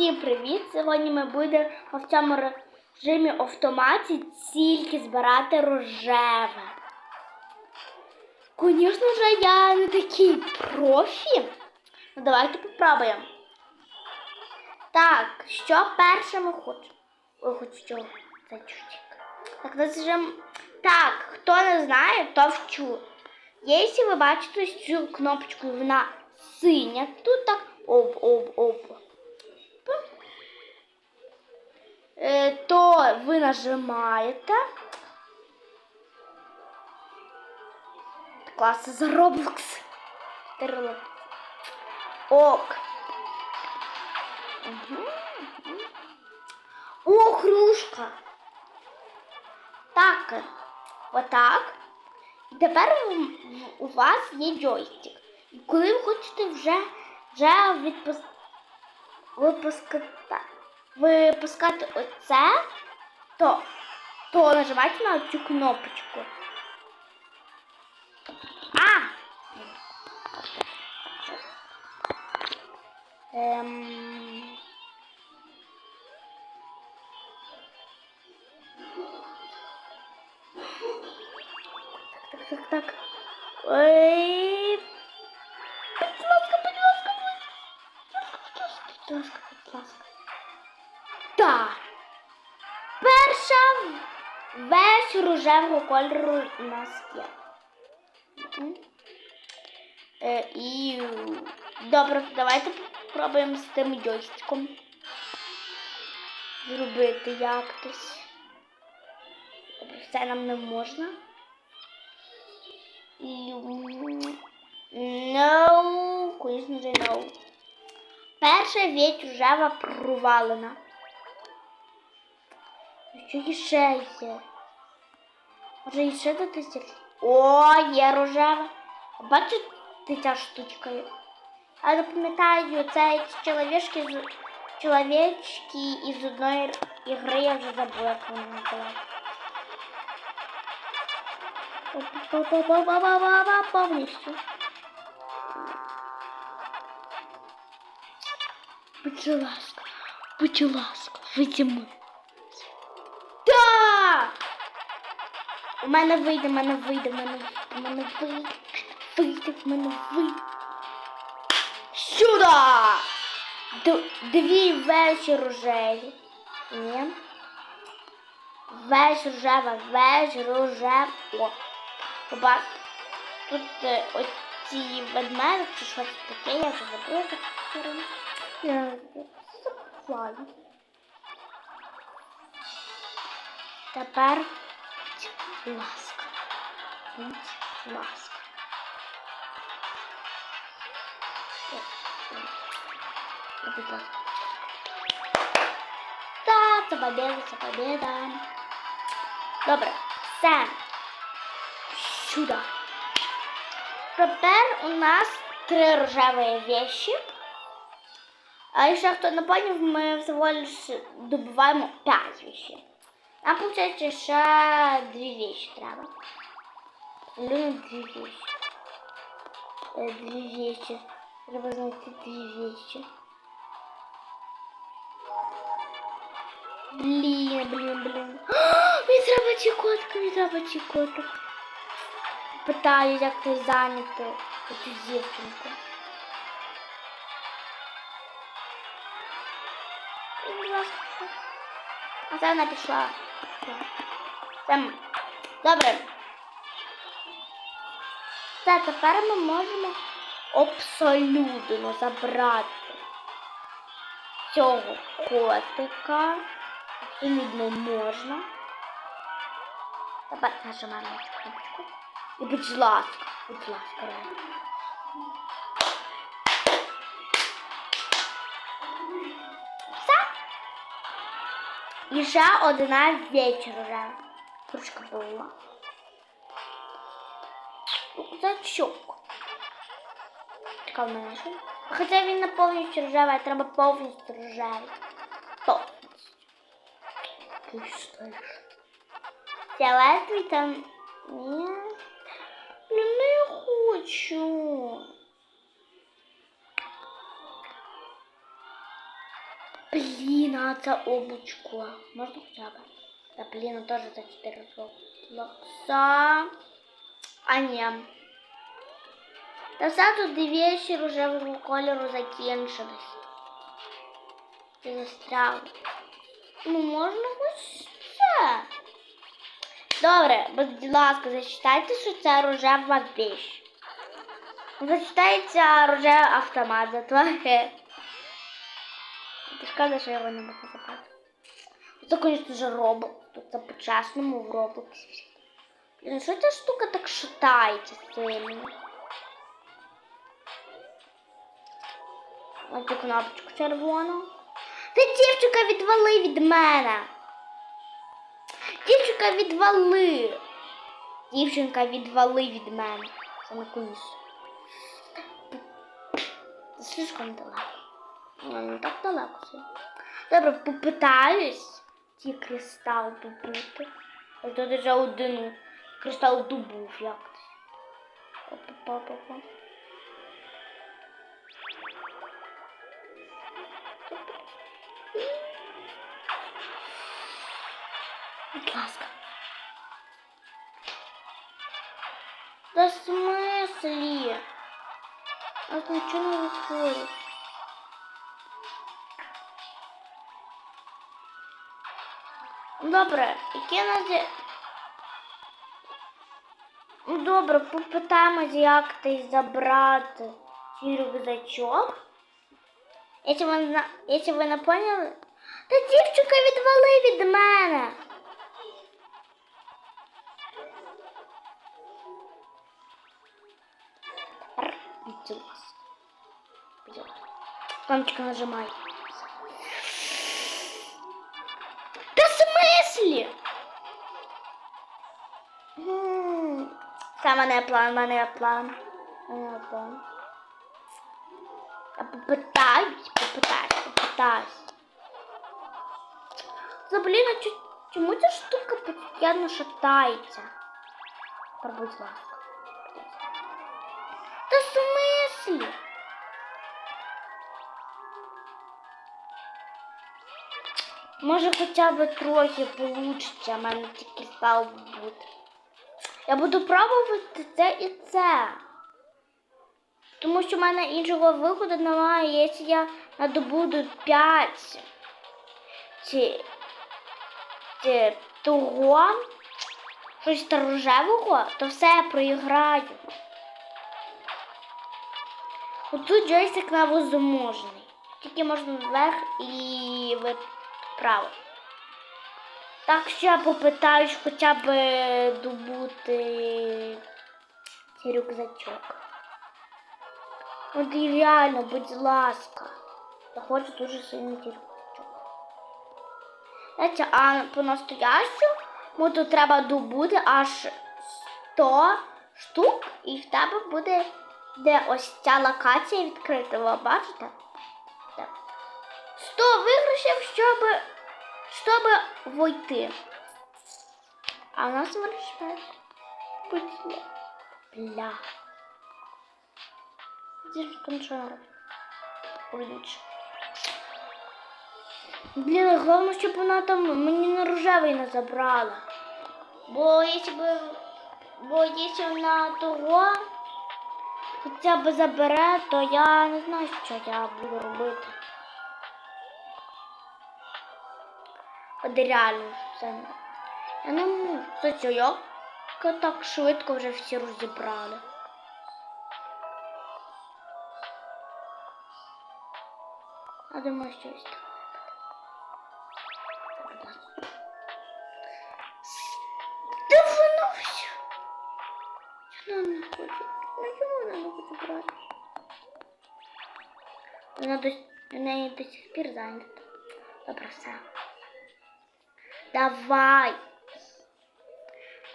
Всім привіт! Сьогодні ми будемо в цьому режимі автоматі тільки збирати рожеве. Звісно ж, я не такий профі. Ну, давайте попробуємо. Так, що перше ми хочемо? Ой, хоч що це. Так, нажмем. Так, хто не знає, то вчу. Якщо ви бачите цю кнопочку, вона синя, тут так оп-оп-оп. Е, то ви нажимаєте. Клас за Roblox. Ок. Угу. О, кружка. Так, отак. І тепер у- вас є джойстик. І коли ви хочете вже, вже відпус... випускати, оце, то, то нажимайте на цю кнопочку. А! Ем... Так, так, так, так. Ой. Будь ласка, будь ласка, будь. Весь рожевого кольору у нас є. Е, добре, давайте спробуємо з тим джойстиком зробити якось. Це нам не можна. No, звісно же, no. Перша віч рожева провалена. Що ще є? Може і ще до тисяч? О, є рожева. Бачите ця штучка? А я це чоловічки з чоловічки із одної ігри, я вже забула, як вона називається. Повністю. Будь ласка, будь ласка, вийдемо. Так! Мене вийде, мене вийде, в мене мене вийде, мене вийде. Сюди! Д- Дві вещі рожеві. Ні. Весь рожева, весь рожев. О. Побач. Тут е, оці ведмеди чи щось таке, я вже забула так. Я забуваю. Тепер, будь ласка, будь ласка. Та, це победа, це победа. Добре, все. Сюди. Тепер у нас три рожеві вещи. А якщо хто не поняв, ми всього лиш добуваємо 5 вещей. Нам, виходить, ще дві вещи треба. Ну, дві вещи. Е, Дві вещи. Треба знайти дві вещи. Блін, блін, блін. Мені треба чекотку, мені треба чекотку. Питаю, як ти зайняти цю дівчинку. А це вона пішла. Там. Добре. Все, тепер ми можемо абсолютно забрати цього котика. Абсолютно можна. Тепер нажимаємо на цю кнопочку. І будь ласка, будь ласка, реально. Все. І ще одна вечір вже. Кружка була. Зачок. Така в мене? Хоча він не повністю рожевий, а треба повністю рожевий. Повністю. Ти стоїш. Фіолетовий там. Ні. Блін, не хочу. Блін, а це облачко. Можна хоча б? Та блін, ну теж за 4 локса. А ні. Та все тут вещи рожевого кольору закінчились. Ти застряв. Ну, можна ось це. Добре, будь ласка, зачитайте, що це рожева вещь. Зачитається рожевий автомат, зато. Ти шкода, що його не можу забрати. Це, звісно ж, робот. Тут це по-чесному в роботі. Блін, що ця штука так шатається сильно? Ось цю кнопочку червону. Та дівчинка відвали від мене. Дівчинка відвали. Дівчинка відвали від мене. Це на колісо. Слишком далеко. Ну, не так далеко це. Добре, попитаюсь ті кристал добути. Ось тут вже один кристал добув як це. Опа-па-па-па. Будь ласка. Да в? У нас ничего не выходит. Добре, яке нас. Ну, Добре, попитаємось, як ти забрати свій рюкзачок. Якщо ви. Якщо ви не поняли, та дівчинка відвали від мене. Р, будь ласка. Будь ласка. Кнопочку нажимай. Да в смысле? М, Це мене план, мене план. Мене план. Я попитаюсь, попитаюсь, попитаюсь. За блін, а чо- чому ця штука постійно шатається? Тепер, будь ласка. Може хоча б трохи получиться, в мене тільки став бути. Я буду пробувати це і це. Тому що в мене іншого виходу немає, якщо я надобуду 5 чи, чи того, щось рожевого, то все я проіграю. Отут джойстик невозможний. Тільки можна вверх і вправо. Так що я попитаюсь хоча б добути цей рюкзачок. От і реально, будь ласка. Я хочу дуже сильно цей рюкзачок. Знаєте, а по-настоящому тут треба добути аж 100 штук, і в тебе буде де ось ця локація відкрита. Ви бачите? Так. 100 виграшів, щоб, щоб войти. А у нас вирішає. Бля. Где же? Уліч. Блін, головне, щоб вона там мені на рожевий не забрала. Бо якщо б, бо якщо вона того хоча б забере, то я не знаю, що я буду робити. От реально все. Я не можу. Це що, так швидко вже всі розібрали. А думаю, що ось так. Де воно все? Чому не хочу? Ну чому не хоче брати? Вона до неї до сих пір зайнята. Добре, все. Давай.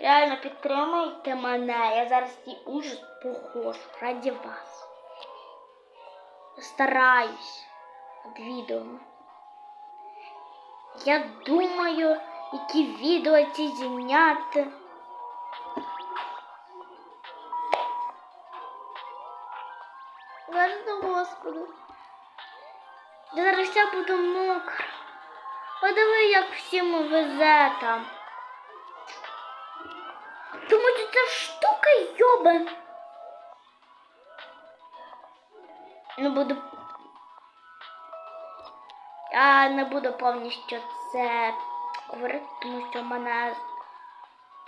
Реально підтримуйте мене. Я зараз цей ужас похож раді вас. Стараюсь над відео. Я думаю, які відео ці зняти. Верно, Господи. Я зараз вся буду мокра. Подиви, як всім везе там. Тому що ця штука йобе. Не буду. Я не буду повністю це говорити, тому що мене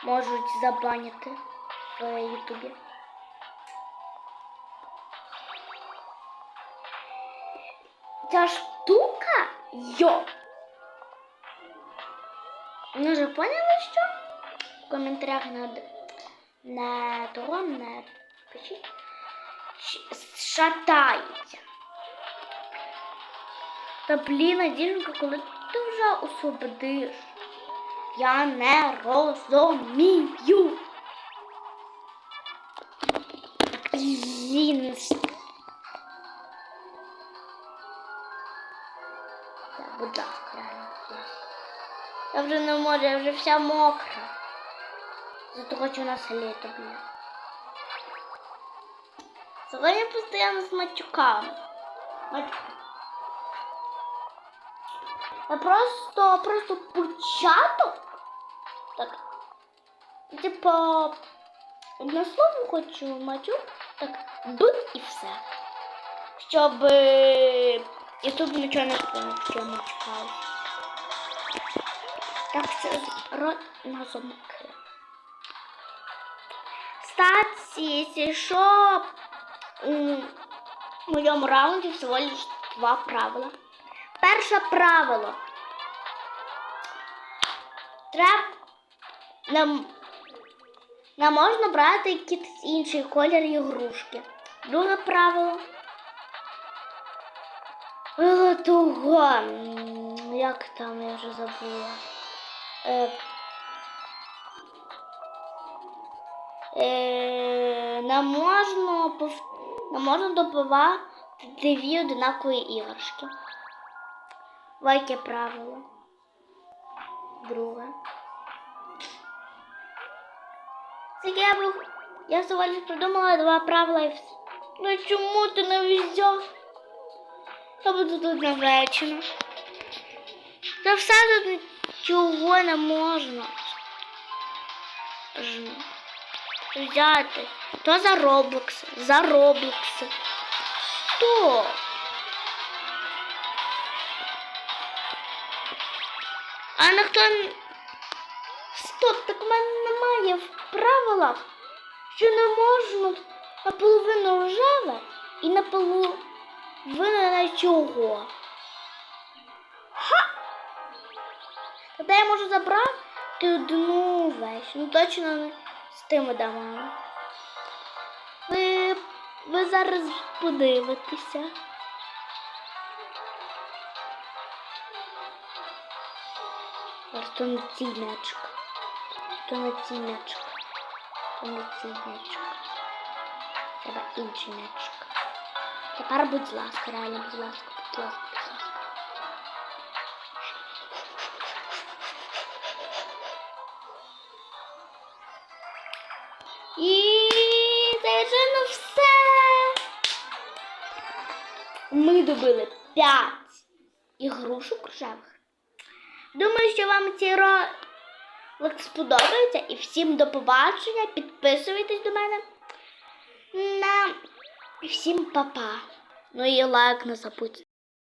можуть забанити в Ютубі. Ця штука йо. Ну вже поняли, що? В коментарях на, на того не пишіть. Шатається. Та блін, дівчинка, коли ти вже освободиш? Я не розумію. Блін. Так, будь ласка, реально. Я вже не можу, я вже вся мокра. Зато хочу на літо, блін. Сьогодні постійно з матюками. Матюк. Я просто, просто початок. Так. Типа, одне слово хочу матюк, так б і все. Щоб е, Ютуб нічого не поняв, що я що рот на замки. Кстати, що, у моєму раунді всього лиш два правила. Перше правило. Треба не, не можна брати якийсь інший колір ігрушки. Друге правило. Того. Як там я вже забула. Е, е, можна пов... не можна добивати дві одинакові іграшки. Яке правило. Друге. Це я був. Я сьогодні придумала два правила і все. Ну чому ти не взяв? Я буду тут навечено. Та все тут нічого не можна. Взяти. То за Роблокси, за Роблокси. Що? А ніхто... Стоп, так в мене немає в правилах, що не можна наполовину рожеве і наполовину на чого. Я можу забрати одну вещь. Ну точно не з тими домами. Ви, ви зараз подивитеся. То не цей. То не цей. То не цей. Треба інший м'ячик. Тепер, будь ласка, реально, будь ласка, будь ласка, І це вже на все. Ми добили 5 ігрушок рожевих. Думаю, що вам цей ролик сподобається і всім до побачення. Підписуйтесь до мене. На всім па-па. Ну і лайк не забудьте.